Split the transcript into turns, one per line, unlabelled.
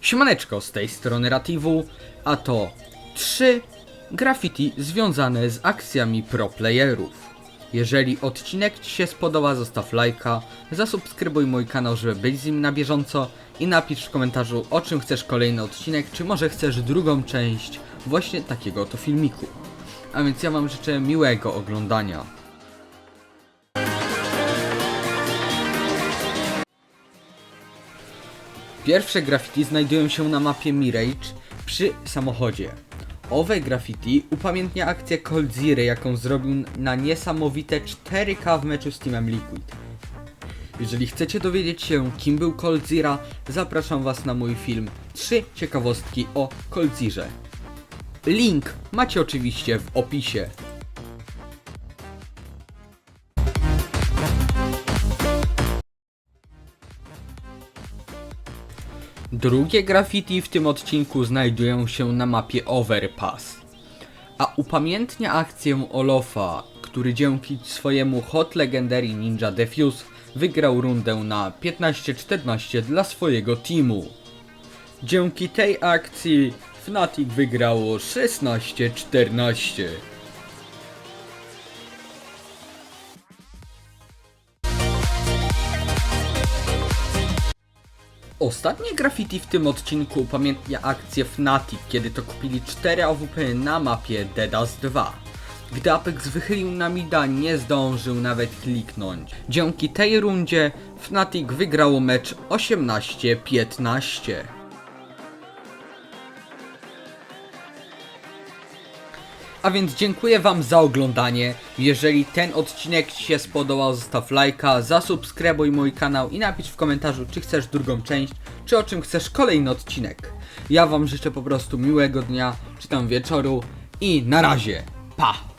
Siemaneczko, z tej strony Rativu, a to 3 graffiti związane z akcjami pro playerów. Jeżeli odcinek Ci się spodoba, zostaw lajka, zasubskrybuj mój kanał, żeby być z nim na bieżąco i napisz w komentarzu o czym chcesz kolejny odcinek, czy może chcesz drugą część właśnie takiego oto filmiku. A więc ja Wam życzę miłego oglądania. Pierwsze graffiti znajdują się na mapie Mirage przy samochodzie. Owe graffiti upamiętnia akcję Cold Zero, jaką zrobił na niesamowite 4K w meczu z Teamem Liquid. Jeżeli chcecie dowiedzieć się, kim był Cold Zero, zapraszam Was na mój film 3 ciekawostki o Cold Zero. Link macie oczywiście w opisie. Drugie graffiti w tym odcinku znajdują się na mapie Overpass. A upamiętnia akcję Olofa, który dzięki swojemu Hot Legendary Ninja Defuse wygrał rundę na 15-14 dla swojego teamu. Dzięki tej akcji Fnatic wygrało 16-14. Ostatnie graffiti w tym odcinku upamiętnia akcję Fnatic, kiedy to kupili 4 AWP na mapie Dedas 2. Gdy Apex wychylił na mida, nie zdążył nawet kliknąć. Dzięki tej rundzie Fnatic wygrało mecz 18-15. A więc dziękuję Wam za oglądanie. Jeżeli ten odcinek Ci się spodobał, zostaw lajka, zasubskrybuj mój kanał i napisz w komentarzu, czy chcesz drugą część, czy o czym chcesz kolejny odcinek. Ja Wam życzę po prostu miłego dnia, czy tam wieczoru i na razie. Pa!